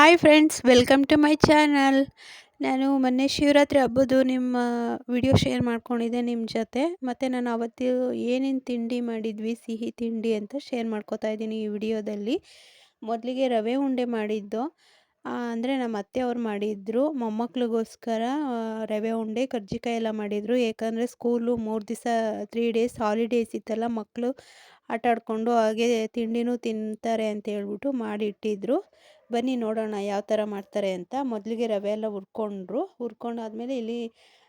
Hi friends welcome to my channel ನಾನು ಮೊನ್ನೆ ಶಿವರಾತ್ರಿ ಹಬ್ಬದ್ದು ನಿಮ್ಮ ವಿಡಿಯೋ ಶೇರ್ ಮಾಡ್ಕೊಂಡಿದ್ದೆ ನಿಮ್ಮ ಜೊತೆ. ಮತ್ತು ನಾನು ಅವತ್ತು ಏನೇನು ತಿಂಡಿ ಮಾಡಿದ್ವಿ, ಸಿಹಿ ತಿಂಡಿ ಅಂತ ಶೇರ್ ಮಾಡ್ಕೋತಾ ಇದ್ದೀನಿ ಈ ವಿಡಿಯೋದಲ್ಲಿ ಮೊದಲಿಗೆ ರವೆ ಉಂಡೆ ಮಾಡಿದ್ದು. ಅಂದರೆ ನಮ್ಮ ಅತ್ತೆ ಅವ್ರು ಮಾಡಿದ್ರು. ಮೊಮ್ಮಕ್ಳಿಗೋಸ್ಕರ ರವೆ ಉಂಡೆ, ಕರ್ಜಿಕಾಯಿ ಎಲ್ಲ ಮಾಡಿದರು. ಏಕೆಂದರೆ ಸ್ಕೂಲು ಮೂರು ದಿವಸ ತ್ರೀ ಡೇಸ್ ಹಾಲಿಡೇಸ್ ಇತ್ತಲ್ಲ ಮಕ್ಕಳು ಆಟ ಆಡಿಕೊಂಡು ಹಾಗೆ ತಿಂಡಿನೂ ತಿಂತಾರೆ ಅಂತ ಹೇಳ್ಬಿಟ್ಟು ಮಾಡಿಟ್ಟಿದ್ರು. ಬನ್ನಿ ನೋಡೋಣ ಯಾವ ಥರ ಮಾಡ್ತಾರೆ ಅಂತ. ಮೊದಲಿಗೆ ರವೆ ಎಲ್ಲ ಹುರ್ಕೊಂಡ್ರು. ಹುರ್ಕೊಂಡಾದ್ಮೇಲೆ ಇಲ್ಲಿ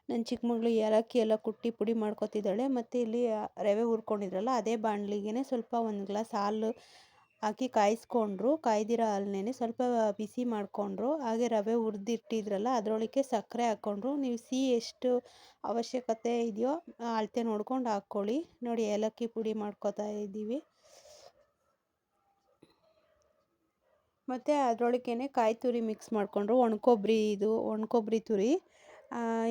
ನನ್ನ ಚಿಕ್ಕ ಮಗಳು ಏಲಕ್ಕಿ ಎಲ್ಲ ಕುಟ್ಟಿ ಪುಡಿ ಮಾಡ್ಕೊತಿದ್ದಾಳೆ. ಮತ್ತು ಇಲ್ಲಿ ರವೆ ಹುರ್ಕೊಂಡಿದ್ರಲ್ಲ, ಅದೇ ಬಾಣಲಿಗೆ ಸ್ವಲ್ಪ ಒಂದು ಗ್ಲಾಸ್ ಹಾಲು ಹಾಕಿ ಕಾಯಿಸ್ಕೊಂಡ್ರು. ಕಾಯ್ದಿರೋ ಹಾಲನ್ನೇ ಸ್ವಲ್ಪ ಬಿಸಿ ಮಾಡಿಕೊಂಡ್ರು. ಹಾಗೆ ರವೆ ಹುರಿದಿಟ್ಟಿದ್ರಲ್ಲ ಅದರೊಳಗೆ ಸಕ್ಕರೆ ಹಾಕ್ಕೊಂಡ್ರು ನೀವು ಸಿಹಿ ಎಷ್ಟು ಅವಶ್ಯಕತೆ ಇದೆಯೋ ಅಳತೆ ನೋಡ್ಕೊಂಡು ಹಾಕ್ಕೊಳ್ಳಿ. ನೋಡಿ ಏಲಕ್ಕಿ ಪುಡಿ ಮಾಡ್ಕೋತಾ ಇದ್ದೀವಿ ಮತ್ತು ಅದರೊಳಗೇನೆ ಕಾಯಿ ತುರಿ ಮಿಕ್ಸ್ ಮಾಡಿಕೊಂಡ್ರು. ಒಣಕೊಬ್ಬರಿ ಇದು ಒಣಕೊಬ್ಬರಿ ತುರಿ.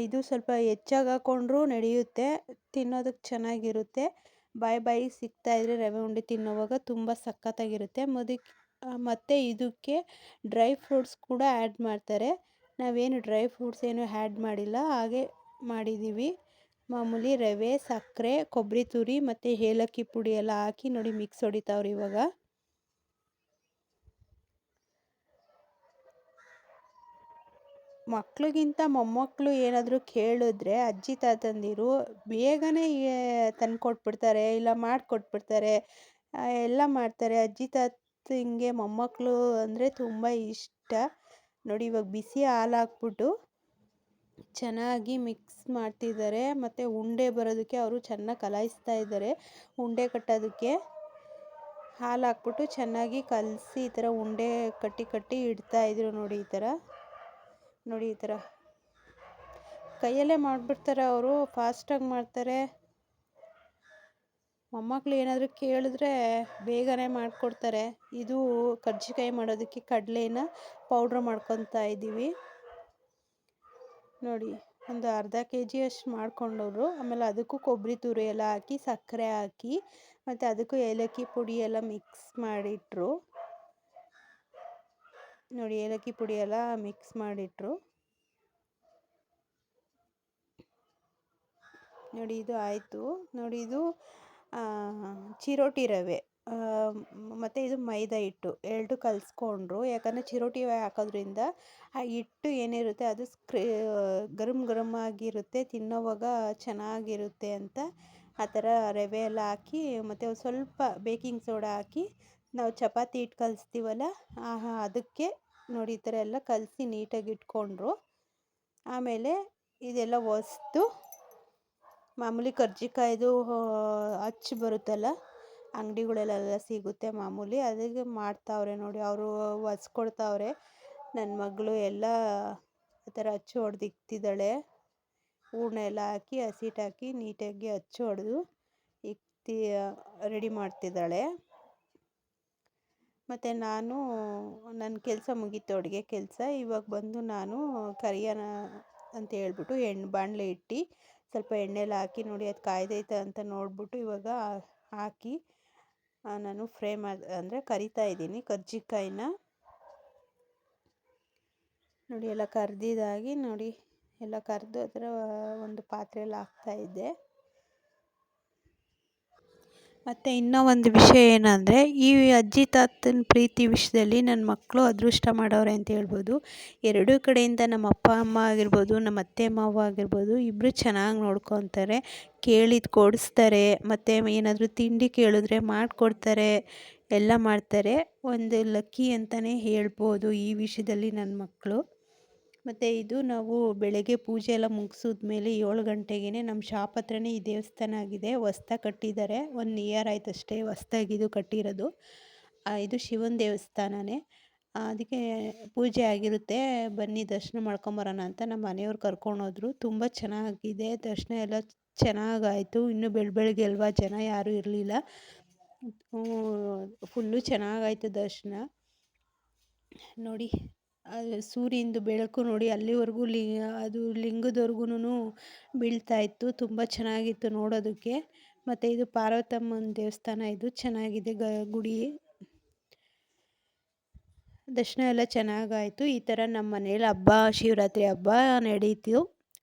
ಇದು ಸ್ವಲ್ಪ ಹೆಚ್ಚಾಗಿ ಹಾಕ್ಕೊಂಡ್ರೂ ನಡೆಯುತ್ತೆ ತಿನ್ನೋದಕ್ಕೆ ಚೆನ್ನಾಗಿರುತ್ತೆ. ಬಾಯಿ ಸಿಗ್ತಾ ಸಿಗ್ತಾಯಿದ್ರೆ ರವೆ ಉಂಡೆ ತಿನ್ನೋವಾಗ ತುಂಬ ಸಖತ್ತಾಗಿರುತ್ತೆ. ಮದಕ್ಕೆ ಮತ್ತು ಇದಕ್ಕೆ ಡ್ರೈ ಫ್ರೂಟ್ಸ್ ಕೂಡ ಆ್ಯಡ್ ಮಾಡ್ತಾರೆ. ನಾವೇನು ಡ್ರೈ ಫ್ರೂಟ್ಸ್ ಏನು ಆ್ಯಡ್ ಮಾಡಿಲ್ಲ, ಹಾಗೆ ಮಾಡಿದ್ದೀವಿ ಮಾಮೂಲಿ ರವೆ, ಸಕ್ಕರೆ ಕೊಬ್ಬರಿ ತುರಿ ಮತ್ತು ಏಲಕ್ಕಿ ಪುಡಿ ಎಲ್ಲ ಹಾಕಿ ನೋಡಿ ಮಿಕ್ಸ್ ಹೊಡಿತಾವ್ರಿ ಇವಾಗ. ಮಕ್ಳಿಗಿಂತ ಮೊಮ್ಮಕ್ಕಳು ಏನಾದರೂ ಕೇಳಿದ್ರೆ ಅಜ್ಜಿ ತಾತಂದಿರು ಬೇಗನೆ ತಂದ್ಕೊಟ್ಬಿಡ್ತಾರೆ, ಇಲ್ಲ ಮಾಡಿಕೊಟ್ಬಿಡ್ತಾರೆ ಎಲ್ಲ ಮಾಡ್ತಾರೆ. ಅಜ್ಜಿ ತಾತಂಗೆ ಮೊಮ್ಮಕ್ಕಳು ಅಂದರೆ ತುಂಬ ಇಷ್ಟ. ನೋಡಿ, ಇವಾಗ ಬಿಸಿ ಹಾಲು ಹಾಕ್ಬಿಟ್ಟು ಚೆನ್ನಾಗಿ ಮಿಕ್ಸ್ ಮಾಡ್ತಿದ್ದಾರೆ. ಮತ್ತು ಉಂಡೆ ಬರೋದಕ್ಕೆ ಅವರು ಚೆನ್ನಾಗಿ ಕಲಾಯಿಸ್ತಾ ಇದ್ದಾರೆ. ಉಂಡೆ ಕಟ್ಟೋದಕ್ಕೆ ಹಾಲು ಹಾಕ್ಬಿಟ್ಟು ಚೆನ್ನಾಗಿ ಕಲಸಿ ಈ ಥರ ಉಂಡೆ ಕಟ್ಟಿ ಕಟ್ಟಿ ಇಡ್ತಾ ಇಡ್ತಾಯಿದ್ರು ನೋಡಿ ಈ ಥರ. ನೋಡಿ ಈ ಥರ. ಕೈಯಲ್ಲೇ ಮಾಡಿಬಿಡ್ತಾರೆ ಅವರು, ಫಾಸ್ಟಾಗಿ ಮಾಡ್ತಾರೆ. ಮೊಮ್ಮಕ್ಳು ಏನಾದರೂ ಕೇಳಿದ್ರೆ ಬೇಗನೆ ಮಾಡಿಕೊಡ್ತಾರೆ. ಇದು ಕರ್ಜಿಕಾಯಿ ಮಾಡೋದಕ್ಕೆ ಕಡಲೆನ ಪೌಡ್ರ್ ಮಾಡ್ಕೊತಾ ಇದ್ದೀವಿ. ನೋಡಿ, ಒಂದು ಅರ್ಧ ಕೆ ಜಿಯಷ್ಟು ಮಾಡ್ಕೊಂಡವರು. ಆಮೇಲೆ ಅದಕ್ಕೂ ಕೊಬ್ಬರಿ ತುರಿ ಎಲ್ಲ ಹಾಕಿ, ಸಕ್ಕರೆ ಹಾಕಿ, ಮತ್ತು ಅದಕ್ಕೂ ಏಲಕ್ಕಿ ಪುಡಿ ಎಲ್ಲ ಮಿಕ್ಸ್ ಮಾಡಿಟ್ರು. ನೋಡಿ ಏಲಕ್ಕಿ ಪುಡಿ ಎಲ್ಲ ಮಿಕ್ಸ್ ಮಾಡಿಟ್ರು. ನೋಡಿ ಇದು ಆಯಿತು. ನೋಡಿ ಇದು ಚಿರೋಟಿ ರವೆ ಮತ್ತು ಇದು ಮೈದಾ ಹಿಟ್ಟು ಎರಡು ಕಲಿಸ್ಕೊಂಡ್ರು. ಯಾಕಂದರೆ ಚಿರೋಟಿ ಹಾಕೋದ್ರಿಂದ ಆ ಹಿಟ್ಟು ಏನಿರುತ್ತೆ ಅದು ಸ್ಕ್ರೀ ಗರಮ್ ಗರಮ್ ಆಗಿರುತ್ತೆ ತಿನ್ನೋವಾಗ ಚೆನ್ನಾಗಿರುತ್ತೆ ಅಂತ ಆ ಥರ ರವೆ ಎಲ್ಲ ಹಾಕಿ ಮತ್ತು ಸ್ವಲ್ಪ ಬೇಕಿಂಗ್ ಸೋಡಾ ಹಾಕಿ ನಾವು ಚಪಾತಿ ಹಿಟ್ಟು ಕಲಿಸ್ತೀವಲ್ಲ ಅದಕ್ಕೆ ನೋಡಿ ಈ ಥರ ಎಲ್ಲ ಕಲಸಿ ನೀಟಾಗಿ ಇಟ್ಕೊಂಡ್ರು. ಆಮೇಲೆ ಇದೆಲ್ಲ ಒಸ್ದು ಮಾಮೂಲಿ ಕರ್ಜಿಕಾಯ್ದು ಅಚ್ಚು ಬರುತ್ತಲ್ಲ, ಅಂಗಡಿಗಳಲ್ಲೆಲ್ಲ ಸಿಗುತ್ತೆ ಮಾಮೂಲಿ, ಅದಕ್ಕೆ ಮಾಡ್ತಾವ್ರೆ ನೋಡಿ, ಅವರು ಒಸ್ಕೊಡ್ತಾವ್ರೆ ನನ್ನ ಮಗಳು ಎಲ್ಲ ಆ ಥರ ಅಚ್ಚು ಹೊಡೆದಿಕ್ತಿದ್ದಾಳೆ ಹೂರ್ಣ ಎಲ್ಲ ಹಾಕಿ ಹಸಿಟ್ಟು ಹಾಕಿ, ನೀಟಾಗಿ ಅಚ್ಚು ಹೊಡೆದು ಇಕ್ತಿ, ರೆಡಿ ಮಾಡ್ತಿದ್ದಾಳೆ. ಮತ್ತು ನಾನು ನನ್ನ ಕೆಲಸ ಮುಗೀತು ಅಡುಗೆ ಕೆಲಸ. ಇವಾಗ ಬಂದು ನಾನು ಕರಿಯೋಣ ಅಂತ ಹೇಳ್ಬಿಟ್ಟು ಎಣ್ಣೆ ಬಾಣಲೆ ಇಟ್ಟು ಸ್ವಲ್ಪ ಎಣ್ಣೆಲಿ ಹಾಕಿ ನೋಡಿ ಅದು ಕಾಯ್ದೈತೆ ಅಂತ ನೋಡಿಬಿಟ್ಟು ಇವಾಗ ಹಾಕಿ ನಾನು ಫ್ರೈ ಮಾಡಿ, ಅಂದರೆ ಕರಿತಾ ಇದ್ದೀನಿ ಕರ್ಜಿಕಾಯಿನ. ನೋಡಿ ಎಲ್ಲ ಕರ್ದಿದ್ದಾಗಿ ನೋಡಿ ಎಲ್ಲ ಕರೆದು ಅದರ ಒಂದು ಪಾತ್ರೆಯಲ್ಲಿ ಹಾಕ್ತಾಯಿದ್ದೆ ಮತ್ತು ಇನ್ನೂ ಒಂದು ವಿಷಯ ಏನಂದರೆ, ಈ ಅಜ್ಜಿ ತಾತನ ಪ್ರೀತಿ ವಿಷಯದಲ್ಲಿ ನನ್ನ ಮಕ್ಕಳು ಅದೃಷ್ಟ ಮಾಡೋರೆ ಅಂತ ಹೇಳ್ಬೋದು. ಎರಡೂ ಕಡೆಯಿಂದ ನಮ್ಮ ಅಪ್ಪ, ಅಮ್ಮ ಆಗಿರ್ಬೋದು, ನಮ್ಮ ಅತ್ತೆ, ಮಾವ ಆಗಿರ್ಬೋದು ಇಬ್ಬರು ಚೆನ್ನಾಗಿ ನೋಡ್ಕೊತಾರೆ. ಕೇಳಿದ್ದು ಕೊಡಿಸ್ತಾರೆ, ಮತ್ತು ಏನಾದರೂ ತಿಂಡಿ ಕೇಳಿದ್ರೆ ಮಾಡಿಕೊಡ್ತಾರೆ, ಎಲ್ಲ ಮಾಡ್ತಾರೆ. ಒಂದು ಲಕ್ಕಿ ಅಂತಲೇ ಹೇಳ್ಬೋದು ಈ ವಿಷಯದಲ್ಲಿ ನನ್ನ ಮಕ್ಕಳು ಮತ್ತು ಇದು ನಾವು ಬೆಳಗ್ಗೆ ಪೂಜೆ ಎಲ್ಲ ಮುಗಿಸಿದ್ಮೇಲೆ ಏಳು ಗಂಟೆಗೆ ನಮ್ಮ ಶಾಪ್ ಹತ್ರನೇ ಈ ದೇವಸ್ಥಾನ ಆಗಿದೆ. ಹೊಸ್ದಾಗಿ ಕಟ್ಟಿದ್ದಾರೆ. ಒನ್ ಇಯರ್ ಆಯ್ತು ಅಷ್ಟೇ ಹೊಸ್ದಾಗಿ ಇದು ಕಟ್ಟಿರೋದು ಇದು ಶಿವನ ದೇವಸ್ಥಾನನೇ. ಅದಕ್ಕೆ ಪೂಜೆ ಆಗಿರುತ್ತೆ. ಬನ್ನಿ ದರ್ಶನ ಮಾಡ್ಕೊಂಬರೋಣ ಅಂತ ನಮ್ಮ ಮನೆಯವ್ರು ಕರ್ಕೊಂಡೋದ್ರು ತುಂಬ ಚೆನ್ನಾಗಿದೆ. ದರ್ಶನ ಎಲ್ಲ ಚೆನ್ನಾಗಾಯಿತು. ಇನ್ನು ಬೆಳ, ಬೆಳಗ್ಗೆ ಅಲ್ವಾ? ಜನ ಯಾರೂ ಇರಲಿಲ್ಲ. ಫುಲ್ಲು ಚೆನ್ನಾಗಾಯಿತು ದರ್ಶನ. ನೋಡಿ. ಸೂರ್ಯಂದು ಬೆಳಕು ನೋಡಿ ಅಲ್ಲಿವರೆಗೂ ಲಿ, ಅದು ಲಿಂಗದವರೆಗೂ ಬೀಳ್ತಾ ಇತ್ತು. ತುಂಬ ಚೆನ್ನಾಗಿತ್ತು ನೋಡೋದಕ್ಕೆ. ಮತ್ತು ಇದು ಪಾರ್ವತಮ್ಮನ ದೇವಸ್ಥಾನ, ಇದು ಚೆನ್ನಾಗಿದೆ ಗ, ಗುಡಿ. ದರ್ಶನ ಎಲ್ಲ ಚೆನ್ನಾಗಾಯಿತು. ಈ ಥರ ನಮ್ಮ ಮನೇಲಿ ಹಬ್ಬ, ಶಿವರಾತ್ರಿ ಹಬ್ಬ ನಡೀತು.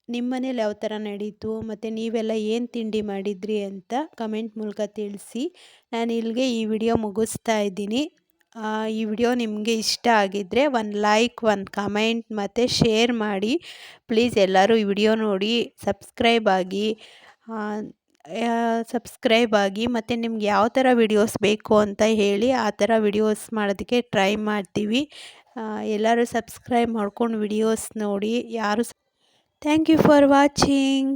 ನಿಮ್ಮ ಮನೇಲಿ ಯಾವ ಥರ ನಡೀತು? ಮತ್ತು ನೀವೆಲ್ಲ ಏನು ತಿಂಡಿ ಮಾಡಿದ್ರಿ ಅಂತ ಕಮೆಂಟ್ ಮೂಲಕ ತಿಳಿಸಿ. ನಾನು ಇಲ್ಲಿಗೆ ಈ ವಿಡಿಯೋ ಮುಗಿಸ್ತಾ ಇದ್ದೀನಿ. ಈ ವಿಡಿಯೋ ನಿಮಗೆ ಇಷ್ಟ ಆಗಿದ್ದರೆ ಒಂದು ಲೈಕ್ ಒಂದು ಕಮೆಂಟ್ ಮತ್ತು ಶೇರ್ ಮಾಡಿ. ಪ್ಲೀಸ್ ಎಲ್ಲರೂ ಈ ವಿಡಿಯೋ ನೋಡಿ ಸಬ್ಸ್ಕ್ರೈಬ್ ಆಗಿ ಸಬ್ಸ್ಕ್ರೈಬ್ ಆಗಿ ಮತ್ತು ನಿಮ್ಗೆ ಯಾವ ಥರ ವಿಡಿಯೋಸ್ ಬೇಕು ಅಂತ ಹೇಳಿ ಆ ಥರ ವಿಡಿಯೋಸ್ ಮಾಡೋದಕ್ಕೆ ಟ್ರೈ ಮಾಡ್ತೀವಿ. ಎಲ್ಲರೂ ಸಬ್ಸ್ಕ್ರೈಬ್ ಮಾಡ್ಕೊಂಡು ವಿಡಿಯೋಸ್ ನೋಡಿ, ಯಾರು ಥ್ಯಾಂಕ್ ಯು ಫಾರ್ ವಾಚಿಂಗ್